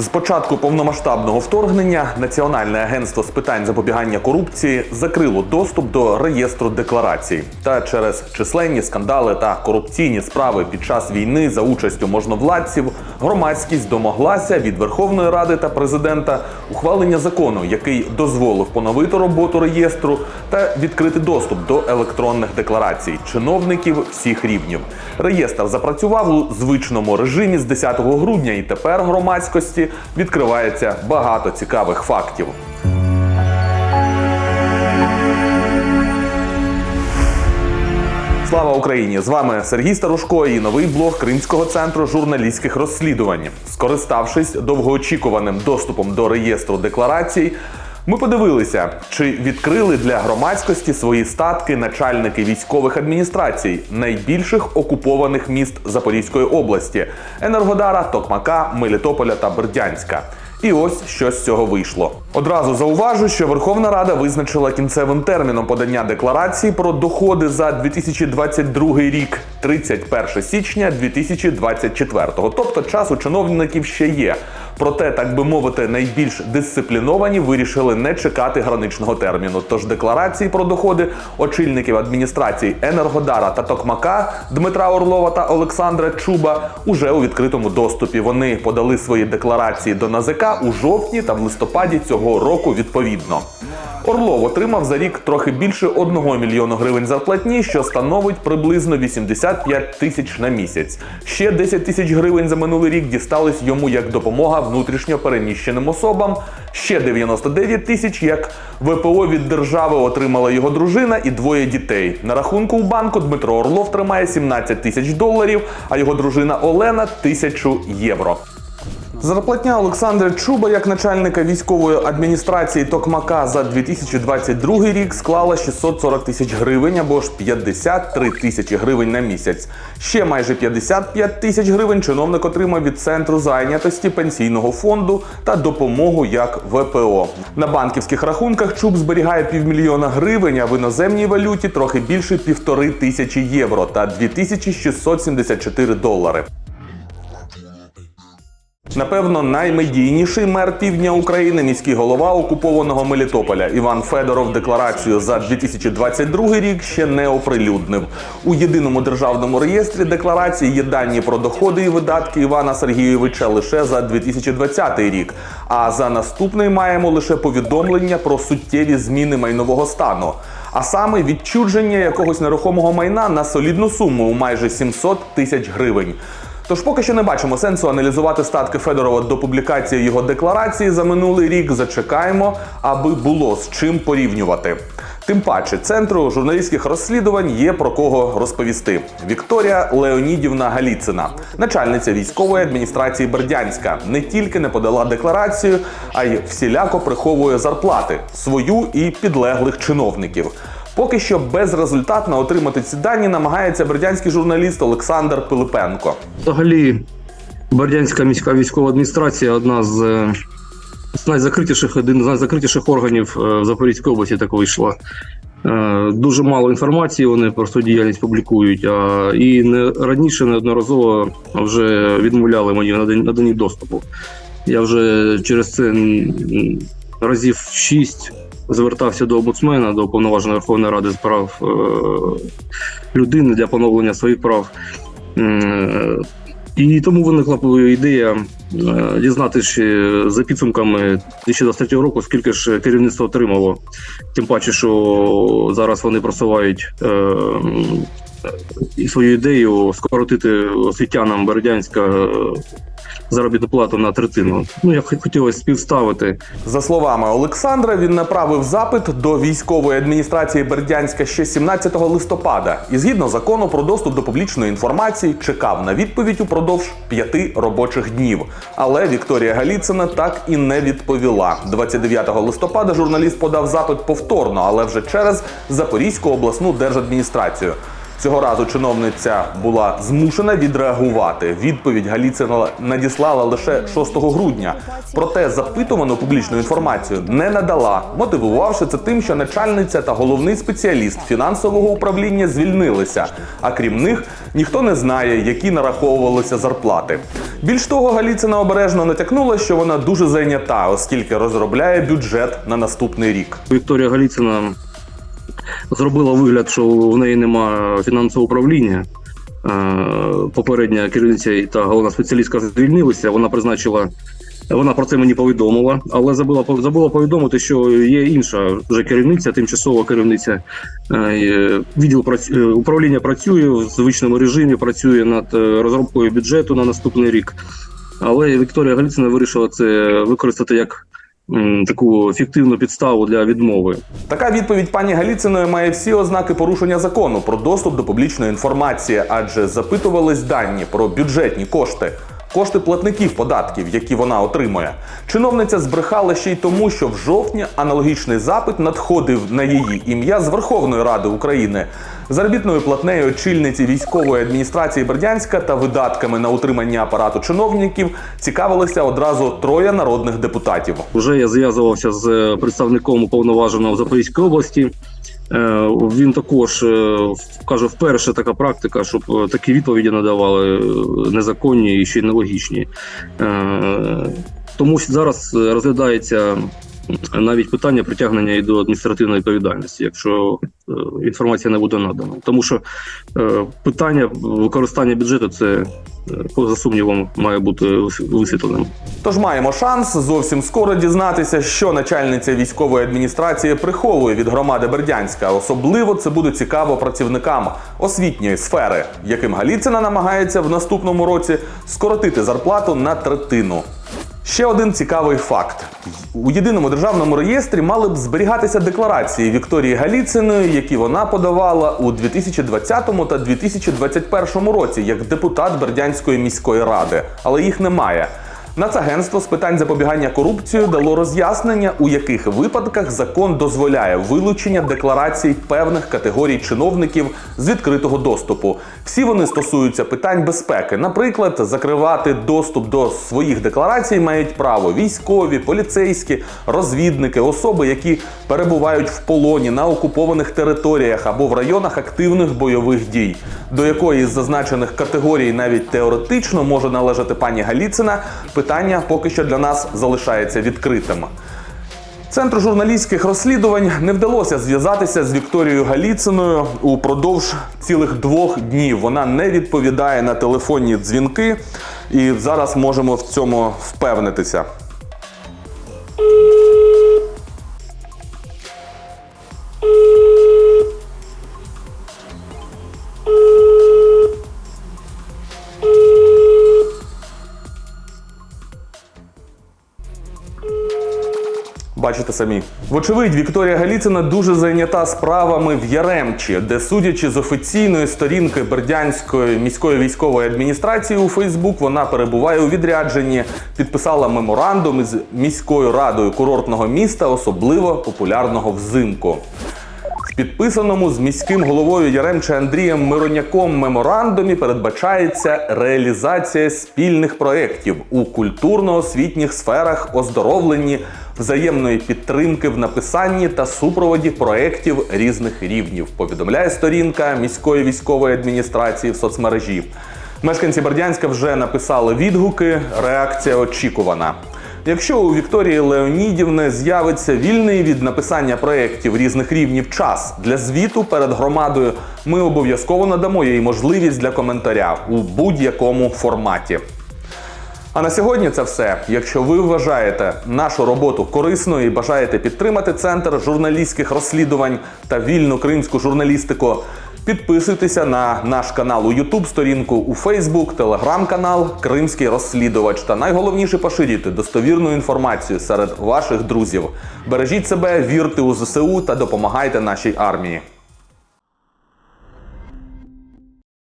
З початку повномасштабного вторгнення Національне агентство з питань запобігання корупції закрило доступ до реєстру декларацій. Та через численні скандали та корупційні справи під час війни за участю можновладців громадськість домоглася від Верховної Ради та президента ухвалення закону, який дозволив поновити роботу реєстру та відкрити доступ до електронних декларацій чиновників всіх рівнів. Реєстр запрацював у звичному режимі з 10 грудня, і тепер громадськості відкривається багато цікавих фактів. Слава Україні! З вами Сергій Старушко і новий блог Кримського центру журналістських розслідувань. Скориставшись довгоочікуваним доступом до реєстру декларацій, ми подивилися, чи відкрили для громадськості свої статки начальники військових адміністрацій найбільших окупованих міст Запорізької області Енергодара, Токмака, Мелітополя та Бердянська. І ось що з цього вийшло. Одразу зауважу, що Верховна Рада визначила кінцевим терміном подання декларації про доходи за 2022 рік 31 січня 2024. Тобто час у чиновників ще є. Проте, так би мовити, найбільш дисципліновані вирішили не чекати граничного терміну. Тож декларації про доходи очільників адміністрацій Енергодара та Токмака Дмитра Орлова та Олександра Чуба уже у відкритому доступі. Вони подали свої декларації до НАЗК у жовтні та в листопаді цього року відповідно. Орлов отримав за рік трохи більше 1 мільйону гривень зарплатні, що становить приблизно 85 тисяч на місяць. Ще 10 тисяч гривень за минулий рік дістались йому як допомога внутрішньо переміщеним особам. Ще 99 тисяч як ВПО від держави отримала його дружина і двоє дітей. На рахунку у банку Дмитро Орлов тримає 17 тисяч доларів, а його дружина Олена тисячу євро. Зарплатня Олександра Чуба як начальника військової адміністрації Токмака за 2022 рік склала 640 тисяч гривень або ж 53 тисячі гривень на місяць. Ще майже 55 тисяч гривень чиновник отримав від центру зайнятості пенсійного фонду та допомогу як ВПО. На банківських рахунках Чуб зберігає півмільйона гривень, а в іноземній валюті трохи більше півтори тисячі євро та 2674 долари. Напевно, наймедійніший мер півдня України, міський голова окупованого Мелітополя Іван Федоров декларацію за 2022 рік ще не оприлюднив. У єдиному державному реєстрі декларації є дані про доходи і видатки Івана Сергійовича лише за 2020 рік. А за наступний маємо лише повідомлення про суттєві зміни майнового стану. А саме відчудження якогось нерухомого майна на солідну суму у майже 700 тисяч гривень. Тож поки що не бачимо сенсу аналізувати статки Федорова до публікації його декларації за минулий рік. Зачекаємо, аби було з чим порівнювати. Тим паче, центру журналістських розслідувань є про кого розповісти. Вікторія Леонідівна Галіцина, начальниця військової адміністрації Бердянська, не тільки не подала декларацію, а й всіляко приховує зарплати свою і підлеглих чиновників. Поки що безрезультатно отримати ці дані намагається бердянський журналіст Олександр Пилипенко. Взагалі, Бердянська міська військова адміністрація одна з, е, найзакритіших, один з найзакритіших органів е, в Запорізькій області так вийшла. Е, Дуже мало інформації вони про свою діяльність публікують, а і не раніше неодноразово вже відмовляли мені наданні доступу. Я вже через це разів шість звертався до омбудсмена, до повноваженої Верховної Ради з прав е, людини для поновлення своїх прав. І тому виникла ідея е, дізнатися за підсумками 2023 року, скільки ж керівництво отримало. Тим паче, що зараз вони просувають е, свою ідею скоротити освітянам Бердянська е, заробітну плату на третину. Ну, я хотілося співставити За словами Олександра, він направив запит до військової адміністрації Бердянська ще 17 листопада і згідно закону про доступ до публічної інформації чекав на відповідь упродовж п'яти робочих днів. Але Вікторія Галіцина так і не відповіла. 29 листопада журналіст подав запит повторно, але вже через Запорізьку обласну держадміністрацію. Цього разу чиновниця була змушена відреагувати. Відповідь Галіцина надіслала лише 6 грудня. Проте запитувану публічну інформацію не надала, мотивувавши це тим, що начальниця та головний спеціаліст фінансового управління звільнилися. А крім них, ніхто не знає, які нараховувалися зарплати. Більш того, Галіцина обережно натякнула, що вона дуже зайнята, оскільки розробляє бюджет на наступний рік. Вікторія Галіцина зробила вигляд, що в неї немає фінансового управління. Е, Попередня керівниця та головна спеціалістка звільнилися. Вона призначила. Вона про це мені повідомила, але забула забула повідомити, що є інша вже керівниця, тимчасова керівниця. Е, Відділ е, управління працює в звичному режимі, працює над розробкою бюджету на наступний рік. Але Вікторія Галіцина вирішила це використати як таку фіктивну підставу для відмови. Така відповідь пані Галіциної має всі ознаки порушення закону про доступ до публічної інформації, адже запитувались дані про бюджетні кошти. Кошти платників податків, які вона отримує. Чиновниця збрехала ще й тому, що в жовтні аналогічний запит надходив на її ім'я з Верховної Ради України. Заробітною платнею очільниці військової адміністрації Бердянська та видатками на утримання апарату чиновників цікавилися одразу троє народних депутатів. Вже я зв'язувався з е, представником уповноваженого в Запорізькій області. Е, Він також е, каже, вперше така практика, щоб такі відповіді надавали незаконні і ще й нелогічні. Тому що зараз розглядається навіть питання притягнення і до адміністративної відповідальності, якщо е, інформація не буде надана. Тому що е, питання використання бюджету це е, поза сумнівом має бути висвітленим. Тож маємо шанс зовсім скоро дізнатися, що начальниця військової адміністрації приховує від громади Бердянська. Особливо це буде цікаво працівникам освітньої сфери, яким Галіцина намагається в наступному році скоротити зарплату на третину. Ще один цікавий факт: у єдиному державному реєстрі мали б зберігатися декларації Вікторії Галіциної, які вона подавала у 2020 та 2021 році як депутат Бердянської міської ради, але їх немає. Нацагентство з питань запобігання корупції дало роз'яснення, у яких випадках закон дозволяє вилучення декларацій певних категорій чиновників з відкритого доступу. Всі вони стосуються питань безпеки. Наприклад, закривати доступ до своїх декларацій мають право військові, поліцейські, розвідники, особи, які перебувають в полоні на окупованих територіях або в районах активних бойових дій, до якої з зазначених категорій навіть теоретично може належати пані Галіцина. Питання поки що для нас залишається відкритим. Центру журналістських розслідувань не вдалося зв'язатися з Вікторією Галіциною упродовж цілих двох днів. Вона не відповідає на телефонні дзвінки, і зараз можемо в цьому впевнитися. Бачите самі. Вочевидь, Вікторія Галіцина дуже зайнята справами в Яремчі, де, судячи з офіційної сторінки Бердянської міської військової адміністрації у Фейсбук, вона перебуває у відрядженні, підписала меморандум із міською радою курортного міста, особливо популярного взимку. В підписаному з міським головою Яремче Андрієм Мироняком меморандумі передбачається реалізація спільних проєктів у культурно-освітніх сферах, оздоровленні, взаємної підтримки в написанні та супроводі проєктів різних рівнів. Повідомляє сторінка міської військової адміністрації в соцмережі. Мешканці Бердянська вже написали відгуки. Реакція очікувана. Якщо у Вікторії Леонідівни з'явиться вільний від написання проєктів різних рівнів час для звіту перед громадою, ми обов'язково надамо їй можливість для коментаря у будь-якому форматі. А на сьогодні це все. Якщо ви вважаєте нашу роботу корисною і бажаєте підтримати центр журналістських розслідувань та вільну кримську журналістику, підписуйтеся на наш канал у YouTube, сторінку у Facebook, телеграм-канал Кримський розслідувач та найголовніше поширюйте достовірну інформацію серед ваших друзів. Бережіть себе, вірте у ЗСУ та допомагайте нашій армії.